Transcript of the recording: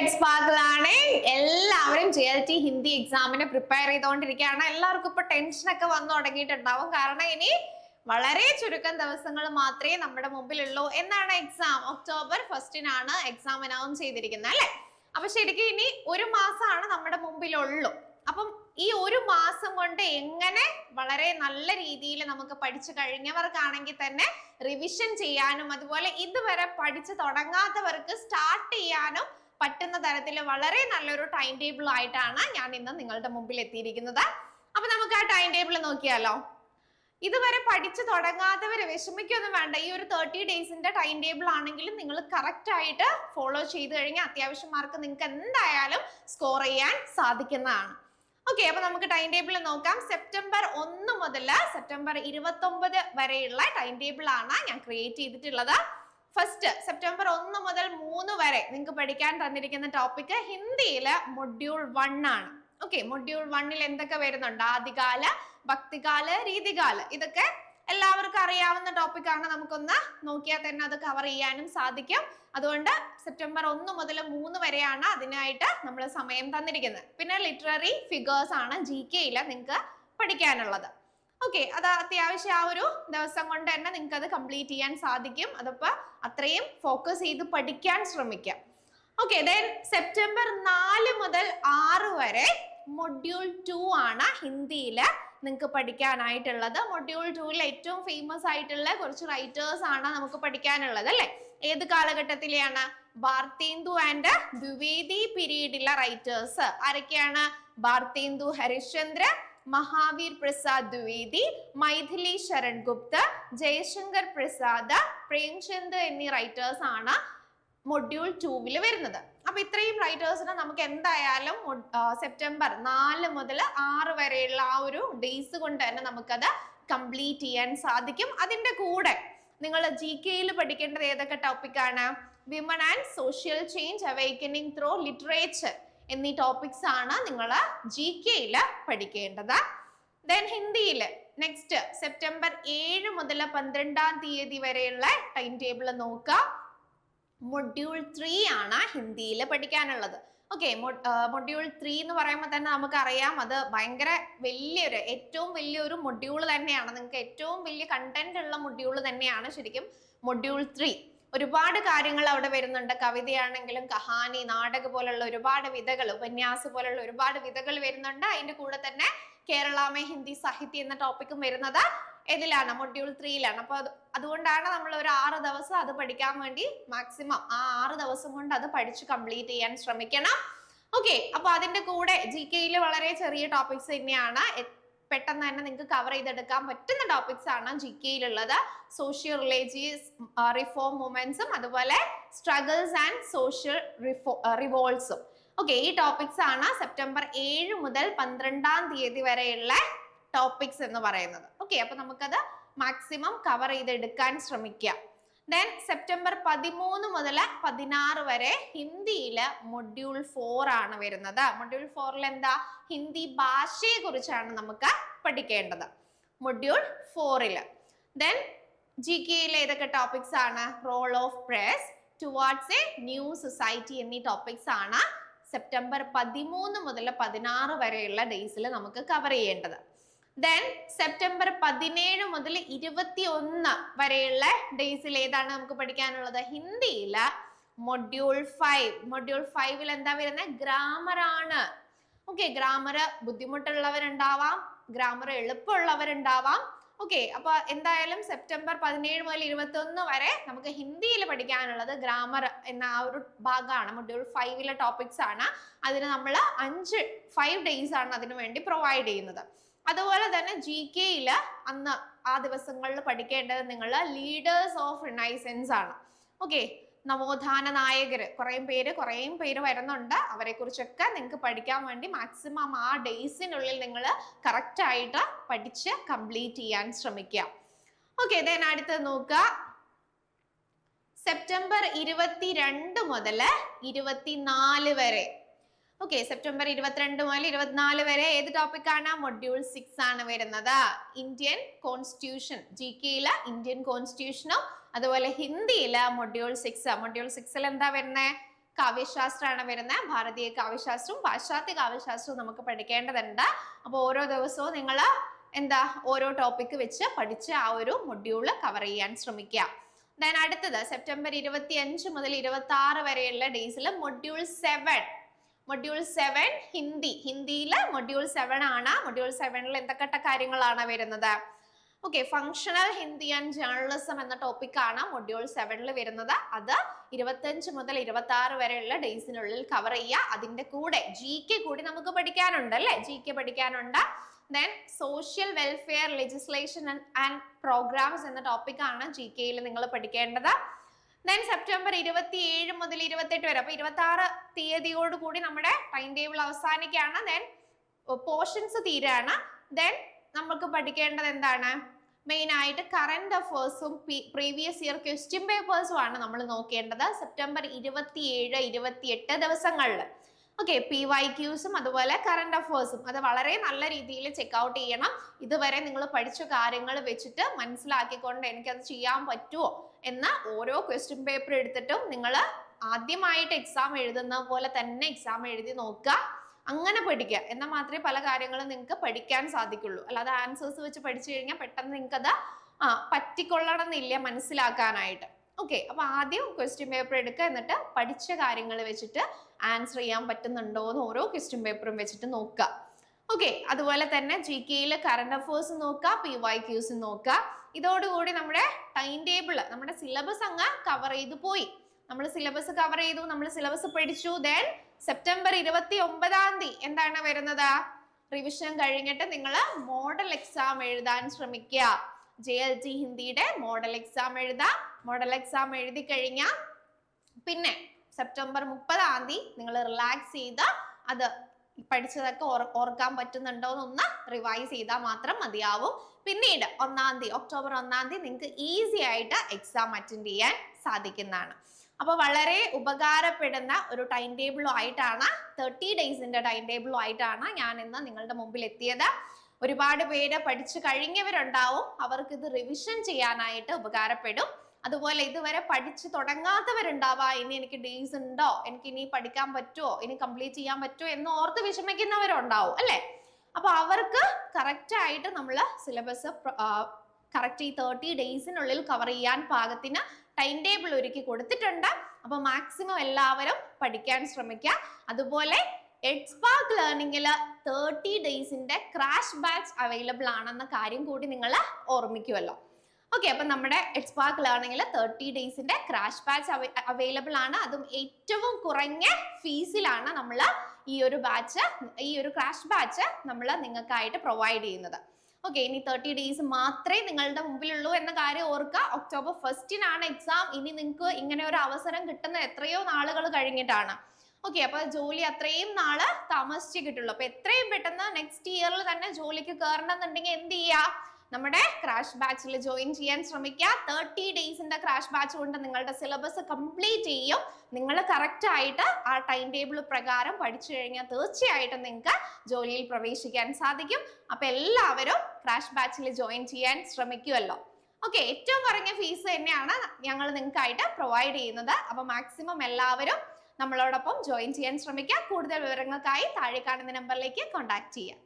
Guide പാർക്കിലാണ് എല്ലാവരും J L T Hindi എക്സാമിന് prepare ചെയ്തുകൊണ്ടിരിക്കുകയാണ് എല്ലാവർക്കും ഇപ്പൊ ടെൻഷനൊക്കെ വന്നു തുടങ്ങിയിട്ടുണ്ടാവും. കാരണം ഇനി വളരെ ചുരുക്കം ദിവസങ്ങൾ മാത്രമേ നമ്മുടെ മുമ്പിലുള്ളൂ. എന്നാണ് എക്സാം ഒക്ടോബർ ഫസ്റ്റിനാണ് എക്സാം അനൗൺസ് ചെയ്തിരിക്കുന്നത് അല്ലെ? അപ്പൊ ശരിക്കും ഇനി ഒരു മാസമാണ് നമ്മുടെ മുമ്പിലുള്ളൂ. അപ്പം ഈ ഒരു മാസം കൊണ്ട് എങ്ങനെ വളരെ നല്ല രീതിയിൽ നമുക്ക് പഠിച്ചു കഴിഞ്ഞവർക്കാണെങ്കിൽ തന്നെ റിവിഷൻ ചെയ്യാനും അതുപോലെ ഇതുവരെ പഠിച്ചു തുടങ്ങാത്തവർക്ക് സ്റ്റാർട്ട് ചെയ്യാനും പറ്റുന്ന തരത്തിൽ വളരെ നല്ലൊരു ടൈം ടേബിൾ ആയിട്ടാണ് ഞാൻ ഇന്ന് നിങ്ങളുടെ മുമ്പിൽ എത്തിയിരിക്കുന്നത്. അപ്പൊ നമുക്ക് ആ ടൈം ടേബിൾ നോക്കിയാലോ? ഇതുവരെ പഠിച്ചു തുടങ്ങാത്തവരെ വിഷമിക്കൊന്നും വേണ്ട. ഈ ഒരു തേർട്ടി ഡേയ്സിന്റെ ടൈം ടേബിൾ ആണെങ്കിലും നിങ്ങൾ കറക്റ്റ് ആയിട്ട് ഫോളോ ചെയ്ത് കഴിഞ്ഞാൽ അത്യാവശ്യം മാർക്ക് നിങ്ങൾക്ക് എന്തായാലും സ്കോർ ചെയ്യാൻ സാധിക്കുന്നതാണ്. ഓക്കെ അപ്പൊ നമുക്ക് ടൈം ടേബിൾ നോക്കാം. സെപ്റ്റംബർ ഒന്ന് മുതൽ സെപ്റ്റംബർ ഇരുപത്തി വരെയുള്ള ടൈം ടേബിൾ ആണ് ഞാൻ ക്രിയേറ്റ് ചെയ്തിട്ടുള്ളത്. ഫസ്റ്റ് സെപ്റ്റംബർ ഒന്ന് മുതൽ മൂന്ന് വരെ നിങ്ങൾക്ക് പഠിക്കാൻ തന്നിരിക്കുന്ന ടോപ്പിക് ഹിന്ദിയിൽ മൊഡ്യൂൾ വൺ ആണ്. ഓക്കെ മൊഡ്യൂൾ വണ്ണിൽ എന്തൊക്കെ വരുന്നുണ്ട്? ആദികാല ഭക്തികാല രീതികാല. ഇതൊക്കെ എല്ലാവർക്കും അറിയാവുന്ന ടോപ്പിക് ആണ്. നമുക്കൊന്ന് നോക്കിയാൽ തന്നെ അത് കവർ ചെയ്യാനും സാധിക്കും. അതുകൊണ്ട് സെപ്റ്റംബർ ഒന്ന് മുതൽ മൂന്ന് വരെയാണ് അതിനായിട്ട് നമ്മൾ സമയം തന്നിരിക്കുന്നത്. പിന്നെ ലിറ്റററി ഫിഗേഴ്സ് ആണ് ജി കെയിൽ നിങ്ങൾക്ക് പഠിക്കാനുള്ളത്. ഓക്കെ അത് അത്യാവശ്യം ആ ഒരു ദിവസം കൊണ്ട് തന്നെ നിങ്ങൾക്ക് അത് കംപ്ലീറ്റ് ചെയ്യാൻ സാധിക്കും. അതപ്പോൾ അത്രയും ഫോക്കസ് ചെയ്ത് പഠിക്കാൻ ശ്രമിക്കാം. ഓക്കെ ദെൻ സെപ്റ്റംബർ നാല് മുതൽ ആറ് വരെ മൊഡ്യൂൾ ടു ആണ് ഹിന്ദിയിൽ നിങ്ങൾക്ക് പഠിക്കാനായിട്ടുള്ളത്. മൊഡ്യൂൾ ടൂവിൽ ഏറ്റവും ഫേമസ് ആയിട്ടുള്ള കുറച്ച് റൈറ്റേഴ്സ് ആണ് നമുക്ക് പഠിക്കാനുള്ളത് അല്ലെ? ഏത് കാലഘട്ടത്തിലെയാണ്? Bharatendu and Dwivedi period writers ആരൊക്കെയാണ്? ഭാർത്തേന്ദു ഹരിശ്ചന്ദ്ര മഹാവീർ പ്രസാദ് ദ്വിവേദി മൈഥിലി ശരൺ ഗുപ്ത ജയശങ്കർ പ്രസാദ് പ്രേംചന്ദ് എന്നീ റൈറ്റേഴ്സ് ആണ് മൊഡ്യൂൾ ടൂവിൽ വരുന്നത്. അപ്പൊ ഇത്രയും റൈറ്റേഴ്സിനെ നമുക്ക് എന്തായാലും സെപ്റ്റംബർ നാല് മുതൽ ആറ് വരെയുള്ള ആ ഒരു ഡേയ്സ് കൊണ്ട് തന്നെ നമുക്കത് കംപ്ലീറ്റ് ചെയ്യാൻ സാധിക്കും. അതിന്റെ കൂടെ നിങ്ങൾ ജി കെയിൽ പഠിക്കേണ്ടത് ഏതൊക്കെ ടോപ്പിക്കാണ് women and social change awakening through literature എന്നീ ടോപ്പിക്സ് ആണ് നിങ്ങൾ ജി കെയിൽ പഠിക്കേണ്ടത്. ദെൻ ഹിന്ദിയിൽ നെക്സ്റ്റ് സെപ്റ്റംബർ ഏഴ് മുതൽ പന്ത്രണ്ടാം തീയതി വരെയുള്ള ടൈം ടേബിൾ നോക്കുക മൊഡ്യൂൾ ത്രീ ആണ് ഹിന്ദിയിൽ പഠിക്കാനുള്ളത്. ഓക്കെ മൊഡ്യൂൾ ത്രീ എന്ന് പറയുമ്പോൾ തന്നെ നമുക്കറിയാം അത് ഭയങ്കര വലിയൊരു ഏറ്റവും വലിയൊരു മൊഡ്യൂൾ തന്നെയാണ്. നിങ്ങൾക്ക് ഏറ്റവും വലിയ കണ്ടന്റ് ഉള്ള മൊഡ്യൂൾ തന്നെയാണ് ശരിക്കും മൊഡ്യൂൾ ത്രീ ഒരുപാട് കാര്യങ്ങൾ അവിടെ വരുന്നുണ്ട്. കവിതയാണെങ്കിലും കഹാനി നാടക പോലുള്ള ഒരുപാട് വിധകൾ ഉപന്യാസ് പോലുള്ള ഒരുപാട് വിധകൾ വരുന്നുണ്ട്. അതിന്റെ കൂടെ തന്നെ കേരളാമേ ഹിന്ദി സാഹിത്യം എന്ന ടോപ്പിക്കും വരുന്നത് ഇതിലാണ് മൊഡ്യൂൾ ത്രീയിലാണ് അപ്പൊ അത് അതുകൊണ്ടാണ് നമ്മൾ ഒരു ആറ് ദിവസം അത് പഠിക്കാൻ വേണ്ടി മാക്സിമം ആ ആറ് ദിവസം കൊണ്ട് അത് പഠിച്ച് കംപ്ലീറ്റ് ചെയ്യാൻ ശ്രമിക്കണം. ഓക്കെ അപ്പൊ അതിന്റെ കൂടെ ജി കെയിൽ വളരെ ചെറിയ ടോപ്പിക്സ് തന്നെയാണ്. പെട്ടെന്ന് തന്നെ നിങ്ങൾക്ക് കവർ ചെയ്തെടുക്കാൻ പറ്റുന്ന ടോപ്പിക്സ് ആണ് ജി കെയിലുള്ളത് സോഷ്യൽ റിലേജിയസ് റിഫോം മൂവ്മെന്റ്സും അതുപോലെ സ്ട്രഗിൾസ് ആൻഡ് സോഷ്യൽ റിഫോ റിവോൾട്സും ഓക്കെ ഈ ടോപ്പിക്സ് ആണ് സെപ്റ്റംബർ ഏഴ് മുതൽ പന്ത്രണ്ടാം തീയതി വരെയുള്ള ടോപ്പിക്സ് എന്ന് പറയുന്നത്. ഓക്കെ അപ്പൊ നമുക്കത് മാക്സിമം കവർ ചെയ്തെടുക്കാൻ ശ്രമിക്കാം. ദെൻ സെപ്റ്റംബർ പതിമൂന്ന് മുതൽ പതിനാറ് വരെ ഹിന്ദിയിൽ മൊഡ്യൂൾ ഫോർ ആണ് വരുന്നത്. മൊഡ്യൂൾ ഫോറിൽ എന്താ? ഹിന്ദി ഭാഷയെ കുറിച്ചാണ് നമുക്ക് പഠിക്കേണ്ടത്. മൊഡ്യൂൾ ഫോറിൽ ദെൻ ജി കെയിൽ ഏതൊക്കെ ടോപ്പിക്സ് ആണ്? Role of press towards a new society എന്നീ ടോപ്പിക്സ് ആണ് സെപ്റ്റംബർ പതിമൂന്ന് മുതൽ പതിനാറ് വരെയുള്ള ഡേയ്സിൽ നമുക്ക് കവർ ചെയ്യേണ്ടത്. ദെൻ സെപ്റ്റംബർ പതിനേഴ് മുതൽ ഇരുപത്തി ഒന്ന് വരെയുള്ള ഡേയ്സിൽ ഏതാണ് നമുക്ക് പഠിക്കാനുള്ളത്? ഹിന്ദിയിൽ മൊഡ്യൂൾ ഫൈവ് മൊഡ്യൂൾ ഫൈവിൽ എന്താ വരുന്നത് ഗ്രാമർ ആണ്. ഓക്കെ ഗ്രാമർ ബുദ്ധിമുട്ടുള്ളവരുണ്ടാവാം. ഗ്രാമർ എളുപ്പമുള്ളവരുണ്ടാവാം. ഓക്കെ അപ്പൊ എന്തായാലും സെപ്റ്റംബർ പതിനേഴ് മുതൽ ഇരുപത്തി ഒന്ന് വരെ നമുക്ക് ഹിന്ദിയിൽ പഠിക്കാനുള്ളത് ഗ്രാമർ എന്ന ആ ഒരു ഭാഗമാണ്. മൊഡ്യൂൾ ഫൈവിലെ ടോപ്പിക്സ് ആണ്. അതിന് നമ്മൾ അഞ്ച് ഫൈവ് ഡേയ്സ് ആണ് അതിനു വേണ്ടി പ്രൊവൈഡ് ചെയ്യുന്നത്. അതുപോലെ തന്നെ ജി കെയിൽ അന്ന് ആ ദിവസങ്ങളിൽ പഠിക്കേണ്ടത് നിങ്ങൾ ലീഡേഴ്സ് ഓഫ് റിനൈസൻസ് ആണ്. ഓക്കെ നവോത്ഥാന നായകർ കുറേ പേര് കുറേ പേര് വരുന്നുണ്ട്. അവരെ കുറിച്ചൊക്കെ നിങ്ങൾക്ക് പഠിക്കാൻ വേണ്ടി മാക്സിമം ആ ഡേയ്സിനുള്ളിൽ നിങ്ങൾ കറക്റ്റ് ആയിട്ട് പഠിച്ച് കംപ്ലീറ്റ് ചെയ്യാൻ ശ്രമിക്കുക ഓക്കെ ദെൻ അടുത്തത് നോക്കുക സെപ്റ്റംബർ ഇരുപത്തിരണ്ട് മുതൽ ഇരുപത്തിനാല് വരെ ഓക്കെ സെപ്റ്റംബർ ഇരുപത്തിരണ്ട് മുതൽ ഇരുപത്തിനാല് വരെ ഏത് ടോപ്പിക് ആണ്? മൊഡ്യൂൾ സിക്സ് ആണ് വരുന്നത്. ഇന്ത്യൻ കോൺസ്റ്റിറ്റ്യൂഷൻ ജി കെയിൽ ഇന്ത്യൻ കോൺസ്റ്റിറ്റ്യൂഷനും അതുപോലെ ഹിന്ദിയിൽ മൊഡ്യൂൾ സിക്സ് മൊഡ്യൂൾ സിക്സിൽ എന്താ വരുന്നത് കാവ്യശാസ്ത്രമാണ് വരുന്നത് ഭാരതീയ കാവ്യശാസ്ത്രവും പാശ്ചാത്യ കാവ്യശാസ്ത്രവും നമുക്ക് പഠിക്കേണ്ടതുണ്ട്. അപ്പോൾ ഓരോ ദിവസവും നിങ്ങൾ എന്താ ഓരോ ടോപ്പിക്ക് വെച്ച് പഠിച്ച് ആ ഒരു മൊഡ്യൂൾ കവർ ചെയ്യാൻ ശ്രമിക്കുക. ദെൻ അടുത്തത് സെപ്റ്റംബർ ഇരുപത്തി അഞ്ച് മുതൽ ഇരുപത്തി ആറ് വരെയുള്ള ഡേയ്സിൽ module seven module seven Hindi ഹിന്ദിയിൽ മൊഡ്യൂൾ സെവൻ ആണ്. മൊഡ്യൂൾ സെവനിൽ എന്തൊക്കെ കാര്യങ്ങളാണ് വരുന്നത്? Okay functional Hindi and journalism എന്ന ടോപ്പിക് ടോപ്പിക്കാണ് മൊഡ്യൂൾ സെവനിൽ വരുന്നത്. അത് ഇരുപത്തഞ്ച് മുതൽ ഇരുപത്തി ആറ് വരെയുള്ള ഡേയ്സിനുള്ളിൽ കവർ ചെയ്യുക. അതിന്റെ കൂടെ ജി കെ കൂടി നമുക്ക് പഠിക്കാനുണ്ട് അല്ലേ? ജി കെ പഠിക്കാനുണ്ട്. Then social welfare legislation and programmes എന്ന ടോപ്പിക് ആണ് ജി കെയിൽ നിങ്ങൾ പഠിക്കേണ്ടത്. ദെൻ സെപ്റ്റംബർ ഇരുപത്തി ഏഴ് മുതൽ ഇരുപത്തെട്ട് വരെ. അപ്പൊ ഇരുപത്തി ആറ് തീയതിയോട് കൂടി നമ്മുടെ ടൈം ടേബിൾ അവസാനിക്കുകയാണ്. ദെൻ പോർഷൻസ് തീരാണ് ദെൻ നമുക്ക് പഠിക്കേണ്ടത് എന്താണ്? മെയിൻ ആയിട്ട് കറണ്ട് അഫേഴ്സും പ്രീവിയസ് ഇയർ ക്വസ്റ്റ്യൻ പേപ്പേഴ്സും ആണ് നമ്മൾ നോക്കേണ്ടത്. സെപ്റ്റംബർ ഇരുപത്തി ഏഴ് ഇരുപത്തി എട്ട് ദിവസങ്ങളിൽ. ഓക്കെ പി വൈ ക്യൂസും അതുപോലെ കറണ്ട് അഫേഴ്സും അത് വളരെ നല്ല രീതിയിൽ ചെക്ക് ഔട്ട് ചെയ്യണം. ഇതുവരെ നിങ്ങൾ പഠിച്ച കാര്യങ്ങൾ വെച്ചിട്ട് മനസ്സിലാക്കിക്കൊണ്ട് എനിക്കത് ചെയ്യാൻ പറ്റുമോ എന്ന ഓരോ ക്വസ്റ്റ്യൻ പേപ്പർ എടുത്തിട്ടും നിങ്ങൾ ആദ്യമായിട്ട് എക്സാം എഴുതുന്ന പോലെ തന്നെ എക്സാം എഴുതി നോക്കുക. അങ്ങനെ പഠിക്കുക. എന്നാൽ മാത്രമേ പല കാര്യങ്ങളും നിങ്ങൾക്ക് പഠിക്കാൻ സാധിക്കുള്ളൂ. അല്ലാതെ ആൻസേഴ്സ് വെച്ച് പഠിച്ചു കഴിഞ്ഞാൽ പെട്ടെന്ന് നിങ്ങൾക്കത് ആ പറ്റിക്കൊള്ളണം എന്നില്ല മനസ്സിലാക്കാനായിട്ട്. ഓക്കെ അപ്പൊ ആദ്യം ക്വസ്റ്റ്യൻ പേപ്പർ എടുക്കുക. എന്നിട്ട് പഠിച്ച കാര്യങ്ങൾ വെച്ചിട്ട് ആൻസർ ചെയ്യാൻ പറ്റുന്നുണ്ടോ എന്ന് ഓരോ ക്വസ്റ്റ്യൻ പേപ്പറും വെച്ചിട്ട് നോക്കുക. ഓക്കെ അതുപോലെ തന്നെ ജി കെയിൽ കറണ്ട് അഫേഴ്സ് നോക്കുക പി വൈ ക്യൂസ് നോക്കുക. ഇതോടുകൂടി നമ്മുടെ ടൈം ടേബിൾ നമ്മുടെ സിലബസ് അങ്ങ് കവർ ചെയ്തു പോയി. നമ്മൾ സിലബസ് കവർ ചെയ്തു നമ്മൾ സിലബസ് പഠിച്ചു. ദെൻ സെപ്റ്റംബർ ഇരുപത്തി ഒമ്പതാം തീയതി എന്താണ് വരുന്നത്? റിവിഷൻ കഴിഞ്ഞിട്ട് നിങ്ങൾ മോഡൽ എക്സാം എഴുതാൻ ശ്രമിക്കുക. ജെ എൽ ടി ഹിന്ദിയുടെ മോഡൽ എക്സാം എഴുതാം. മോഡൽ എക്സാം എഴുതി കഴിഞ്ഞാൽ പിന്നെ സെപ്റ്റംബർ മുപ്പതാം തീയതി നിങ്ങൾ റിലാക്സ് ചെയ്ത് അത് പഠിച്ചതൊക്കെ ഓർക്കാൻ പറ്റുന്നുണ്ടോ എന്നൊന്ന് റിവൈസ് ചെയ്താൽ മാത്രം മതിയാവും. പിന്നീട് ഒന്നാം തീയതി ഒക്ടോബർ ഒന്നാം തീയതി നിങ്ങൾക്ക് ഈസി ആയിട്ട് എക്സാം അറ്റൻഡ് ചെയ്യാൻ സാധിക്കുന്നതാണ്. അപ്പോൾ വളരെ ഉപകാരപ്പെടുന്ന ഒരു ടൈം ടേബിളും ആയിട്ടാണ് തേർട്ടി ഡേയ്സിന്റെ ടൈം ടേബിളും ആയിട്ടാണ് ഞാൻ ഇന്ന് നിങ്ങളുടെ മുമ്പിൽ എത്തിയത് ഒരുപാട് പേര് പഠിച്ചു കഴിഞ്ഞവരുണ്ടാവും അവർക്ക് ഇത് റിവിഷൻ ചെയ്യാനായിട്ട് ഉപകാരപ്പെടും. അതുപോലെ ഇതുവരെ പഠിച്ചു തുടങ്ങാത്തവരുണ്ടാവാം. ഇനി എനിക്ക് ഡേയ്സ് ഉണ്ടോ? എനിക്ക് ഇനി പഠിക്കാൻ പറ്റുമോ ഇനി കംപ്ലീറ്റ് ചെയ്യാൻ പറ്റുമോ എന്ന് ഓർത്ത് വിഷമിക്കുന്നവരുണ്ടാവും അല്ലേ? അപ്പൊ അവർക്ക് കറക്റ്റ് ആയിട്ട് നമ്മൾ സിലബസ് കറക്റ്റ് ഈ തേർട്ടി ഡേയ്സിനുള്ളിൽ കവർ ചെയ്യാൻ പാകത്തിന് ടൈം ടേബിൾ ഒരുക്കി കൊടുത്തിട്ടുണ്ട്. അപ്പൊ മാക്സിമം എല്ലാവരും പഠിക്കാൻ ശ്രമിക്കുക. അതുപോലെ എഡ്സ്പാർക്ക് ലേണിംഗിൽ തേർട്ടി ഡേയ്സിന്റെ ക്രാഷ് ബാച്ച് അവൈലബിൾ ആണെന്ന കാര്യം കൂടി നിങ്ങൾ ഓർമ്മിക്കുമല്ലോ ഓക്കെ അപ്പൊ നമ്മുടെ എക്സ്പാർക്ക് ലേണിംഗിൽ തേർട്ടി ഡേയ്സിന്റെ ക്രാഷ് ബാച്ച് അവൈലബിൾ ആണ്. അതും ഏറ്റവും കുറഞ്ഞ ഫീസിലാണ് നമ്മൾ ഈ ഒരു ബാച്ച് ഈ ഒരു ക്രാഷ് ബാച്ച് നമ്മൾ നിങ്ങൾക്കായിട്ട് പ്രൊവൈഡ് ചെയ്യുന്നത്. ഓക്കെ ഇനി തേർട്ടി ഡേയ്സ് മാത്രമേ നിങ്ങളുടെ മുമ്പിലുള്ളൂ എന്ന കാര്യം ഓർക്കുക. ഒക്ടോബർ ഫസ്റ്റിനാണ് എക്സാം ഇനി നിങ്ങൾക്ക് ഇങ്ങനെ ഒരു അവസരം കിട്ടുന്ന എത്രയോ നാളുകൾ കഴിഞ്ഞിട്ടാണ്. ഓക്കെ അപ്പൊ ജോലി അത്രയും നാൾ താമസിച്ച് കിട്ടുള്ളൂ. അപ്പൊ എത്രയും പെട്ടെന്ന് നെക്സ്റ്റ് ഇയറിൽ തന്നെ ജോലിക്ക് കയറണം എന്നുണ്ടെങ്കിൽ എന്ത് ചെയ്യുക നമ്മുടെ ക്രാഷ് ബാച്ചിൽ ജോയിൻ ചെയ്യാൻ ശ്രമിക്കുക. തേർട്ടി ഡേയ്സിന്റെ ക്രാഷ് ബാച്ച് കൊണ്ട് നിങ്ങളുടെ സിലബസ് കംപ്ലീറ്റ് ചെയ്യും. നിങ്ങൾ കറക്റ്റ് ആയിട്ട് ആ ടൈം ടേബിൾ പ്രകാരം പഠിച്ചു കഴിഞ്ഞാൽ തീർച്ചയായിട്ടും നിങ്ങൾക്ക് ജോലിയിൽ പ്രവേശിക്കാൻ സാധിക്കും. അപ്പൊ എല്ലാവരും ക്രാഷ് ബാച്ചിൽ ജോയിൻ ചെയ്യാൻ ശ്രമിക്കുമല്ലോ ഓക്കെ ഏറ്റവും കുറഞ്ഞ ഫീസ് തന്നെയാണ് ഞങ്ങൾ നിങ്ങൾക്കായിട്ട് പ്രൊവൈഡ് ചെയ്യുന്നത്. അപ്പൊ മാക്സിമം എല്ലാവരും നമ്മളോടൊപ്പം ജോയിൻ ചെയ്യാൻ ശ്രമിക്കുക. കൂടുതൽ വിവരങ്ങൾക്കായി താഴെ കാണുന്ന നമ്പറിലേക്ക് കോൺടാക്ട് ചെയ്യാം